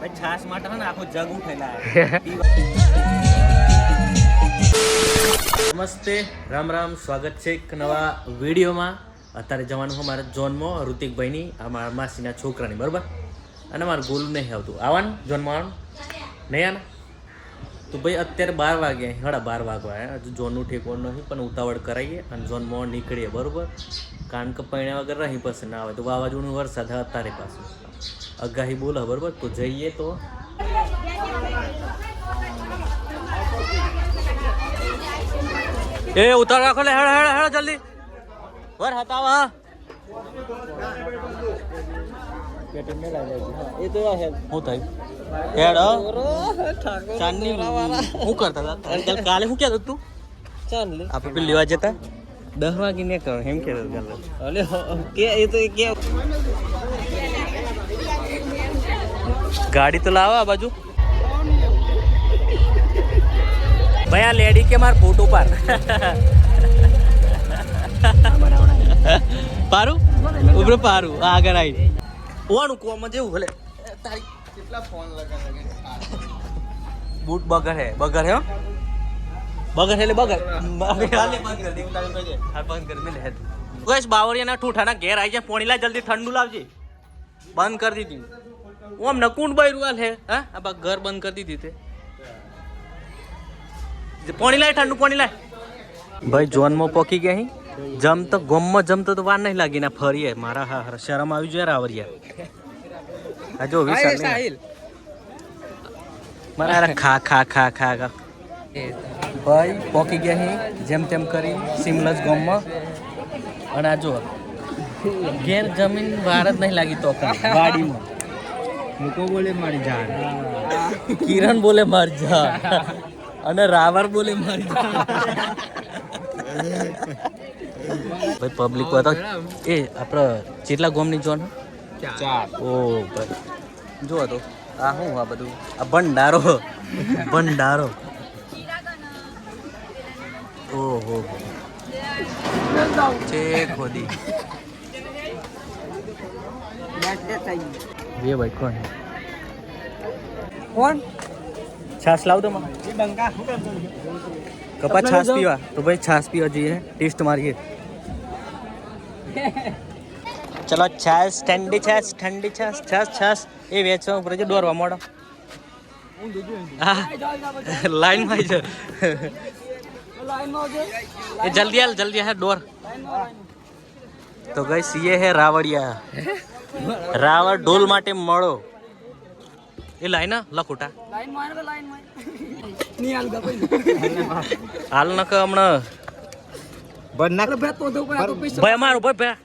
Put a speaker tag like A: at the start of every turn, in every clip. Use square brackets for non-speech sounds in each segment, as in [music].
A: ભાઈ છાસ માટે ને આખો જગ ઉઠેલા નમસ્તે, રામ રામ, સ્વાગત છે એક નવા વિડીયોમાં. અત્યારે જવાનું છે મારા જોનમાં ઋતિકભાઈની, આ મારા માસીના છોકરાની, બરાબર? અને મારું ગોલું નહીં આવતું. આવવાનું જોનમાં નહીં આને? તો ભાઈ, અત્યારે બાર વાગ્યા હડા બાર વાગવા હજુ જોનનું ઠેકવાનું નહીં પણ ઉતાવળ કરાવીએ અને જોનમાં નીકળીએ, બરાબર? કારણ કે પૈણા વગર રહી પાસે ના આવે. તો વાવાઝોડું વરસાદ અત્યારે પાછું. અગાહી બોલે બરાબર? તો જઈએ તો. એ ઉતાર રાખો લે હેડ હેડ હેડ જલ્દી. વર હતાવ હા.
B: એ તો હે
A: થયું? હેડો ચાંદની હું કરતા હતા? કાલ- હું કહેતો તું?
B: ચાલ લે.
A: આપણે પેલી લેવા જતા? દસ વાગે ને કરો એમ કહેતો કાલે.
B: અલે કે એ તો કે
A: ગાડી તો લાવો આ બાજુ. ભાઈ આ લેડી કે માર ફોટો પાર પારું? ઉભરે પારું. આગળ આવી ઓવાનું કોમાં જેવું ભલે. તારી
B: કેટલા ફોન લગા
A: બૂટ બગર હે. બગર હે હો? બગર એટલે બગર. બંધ કરી દે હા બંધ કરી દે લે બસ બાવરિયાના ઠૂઠાના ઘેર આવી જાય પોણી લાવ જલ્દી ઠંડુ લાવજે. બંધ કરી દીધી. ઓમ નકુંડ બૈરું હાલ હે હા? આ બા ઘર બંધ કરી દીધી તે. પાણી પોણી લાય ઠંડુ પોણી લાય. ભાઈ જોનમાં પોકી ગયા અહીં જમ તો ગોમમાં જમતો તો વાર નહીં લાગી ના ફરીએ મારા હા હા, શરમ આવી જાય રાવરિયા. આ જો વિશાલ. મારા ખા ખા ખા ખા ખા ભાઈ પોકી ગયા અહીં જેમ તેમ કરી સિમલસ ગામમાં. અને આ જો ઘેર જમીન વાર જ નહીં લાગી તો ગાડીમાં
B: મુકો બોલે મારી જાન.
A: કિરણ બોલે માર જા અને રાવર બોલે માર જા ભાઈ પબ્લિક તો એ આપણે જેટલા ગોમની જોન?
B: ચાર.
A: ઓ ભાઈ. જો તો આ શું આ બધું? આ ભંડારો. ભંડારો. ઓહો. છે ખોદી બે ભાઈ કોણ
B: કોણ
A: છાસ લાવ દો માં
B: એ બંકા
A: કપા છાસ પીવા તો ભાઈ છાસ પીવા જઈએ ટેસ્ટ મારીએ ચલો છાસ ઠંડી છાસ ઠંડી છાસ છાસ છાસ એ વેચવા ઉપર છે દોરવા મોડો હા લાઈનમાં છે એ જલ્દી હાલ જલ્દી હાલ દોર તો ગઈસ ये है રાવડિયા રાવણ ઢોલ માટે મળો. એ લાઈન લખોટા હાલ નક હમણાં. ભાઈ અમારું ભાઈ ભાઈ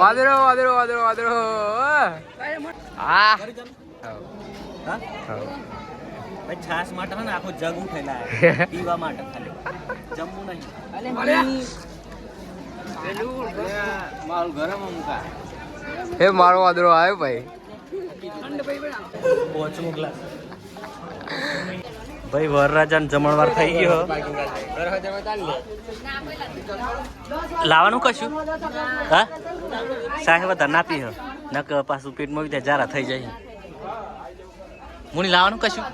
B: વાદરો વાદરો વાદરો વાદરો
A: ભાઈ. છાસ માટે હે ને આખો જગ ઉઠેલા [laughs] પીવા માટે ખાલી. જમવું નહીં.
B: મારું ગરમ મુકા એ મારો વાદરો આવ્યો ભાઈ.
A: પોચમો ગ્લાસ ભાઈ વરરાજાને જમણવાર થઈ ગયો. લાવવાનું કશું? હા? સાહેબ વધારે ના પી હ નક પાછું પેટમાં બી જારા થઈ જાય. મુની લાવવાનું કશું?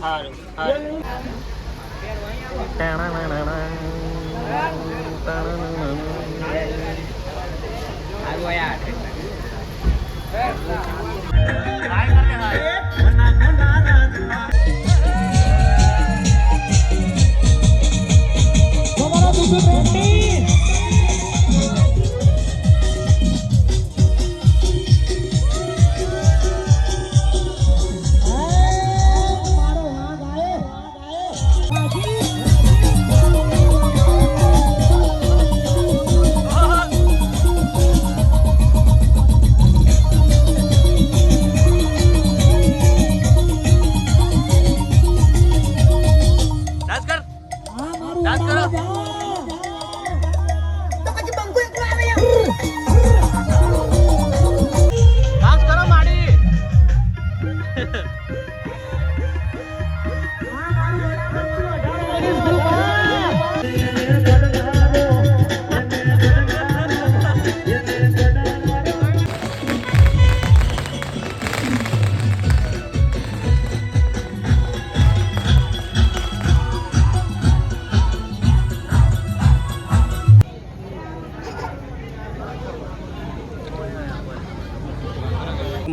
A: સારું સારું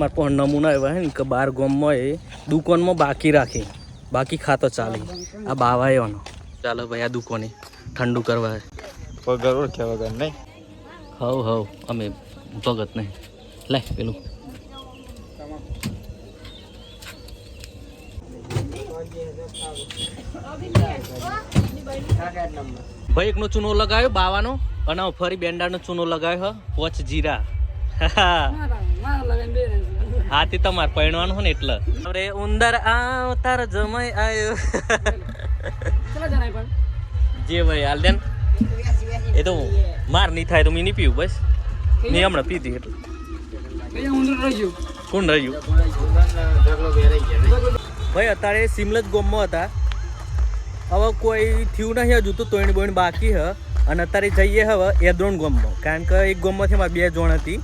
A: પણ નમૂના એવા હે ને કે બાર ગામમાં એ દુકાનમાં બાકી રાખી. બાકી ખાતો ચાલે. આ બાવા એવાનો ચાલો ભાઈ આ દુકાને ઠંડુ કરવા.
B: વગર ઓળખ્યા વગર નહીં?
A: હવ હવ. અમે ભગત નહીં. લે પેલું. ભાઈ એકનો ચૂનો લગાવ્યો બાવાનો. અને હવે ફરી બેંડાનો ચૂનો લગાવ્યો હ. પોચ જીરા. [laughs] હા તે તમારે પરણવાનું હોય ને એટલે. અરે ઉંદર આવ તાર જમાઈ આવ્યો જે ભાઈ હાલ દેન. એ તો માર નહીં થાય તો મેં નહીં પીવું બસ. મેં હમણાં પીધી એટલે. કોણ રહ્યું? ભાઈ અત્યારે સિમલજ ગોમમાં હતા. હવે કોઈ થયું નહીં હજુ તો તોઈણ બોઈણ બાકી હ. અને અત્યારે જઈએ હવે એદ્રોણ ગોમમાં. કારણ કે એક ગોમમાંથી અમારે બે જણ હતી.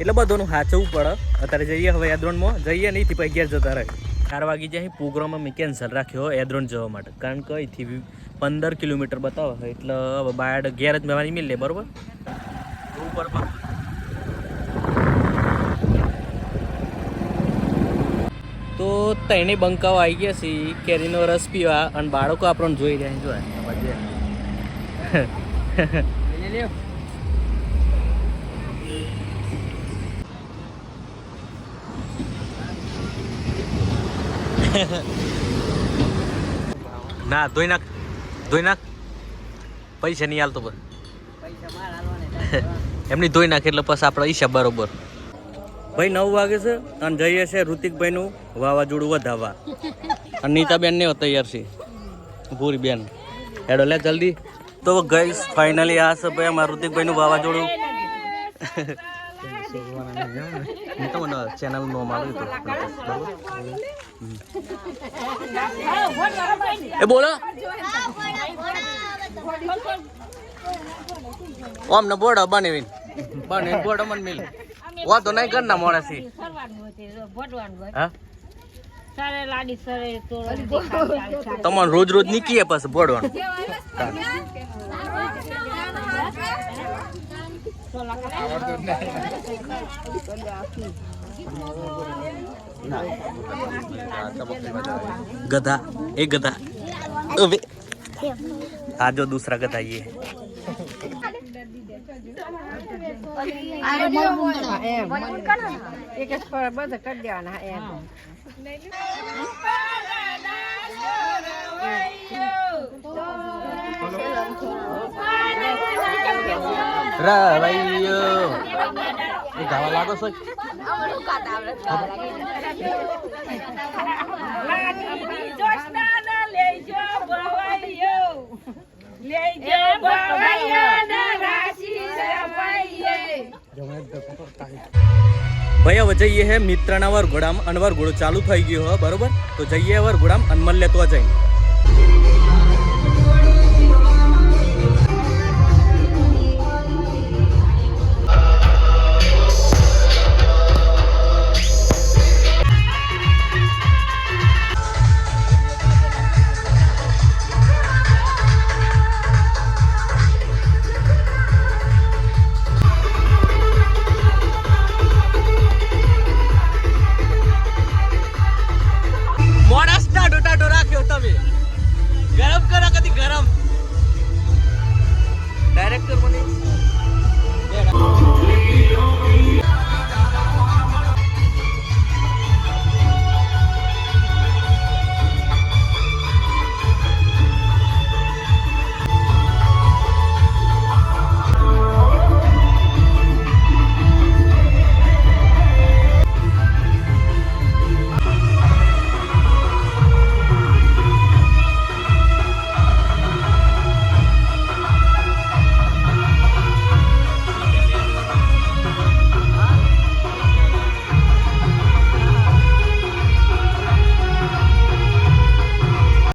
A: એટલે બધોનું સાચવું પડે. અત્યારે જઈએ હવે એદ્રોનમાં જઈએ નહીં થી ઘેર જતા રહે. ચાર વાગી જાય પ્રોગ્રામ મેં કેન્સલ રાખ્યો એદ્રોન જવા માટે. કારણ કે અહીંથી પંદર કિલોમીટર બતાવે એટલે હવે બાયડ ઘેર જ મેવાની મિલ બરોબર? ઉપર પર તો તઈને બંકાઓ આવી ગયા છે, કેરીનો રસ પીવા, અને બાળકો આપણને જોઈ રહ્યા છે. [laughs] જો આ બાજુ. [laughs] ના ધોઈ નાખ. ધોઈ નાખ. પૈસા નહીં હાલતો બસ એમની ધોઈ નાખે એટલે પછી આપણે ઈશા બરોબર. ભાઈ નવ વાગે છે અને જઈએ છે ઋતિકભાઈનું વાવાઝોડું વધાવવા. અને નીતાબેન ને તૈયાર છે ભૂરી બેન હેડો લે જલ્દી. તો ગઈસ ફાઇનલી આ છે ભાઈ અમારા ઋતિકભાઈનું વાવાઝોડું. [laughs] નો મારું એ બોલો. ઓમ ને બોર્ડ બનાવીને. બને બોર્ડ મન મિલ. વા તો નહીં કરના મોણસી હા?
C: સી લાડી
A: તમારે રોજ રોજ નીકળીએ પાછું બોડવાનું गधा एक गधा अबे हाँ जो दूसरा गधा ये है
C: એક જ પર બધા કરી દેવાના એમ
A: રવૈયો એ ગાવા લાગો છો ભાઈ હવે જઈએ હે મિત્રના વરઘોડામ અનવર વરઘોડો ચાલુ થઈ ગયો હ બરોબર? તો જઈએ વરઘોડામ અને અનમલ લેતો જઈને.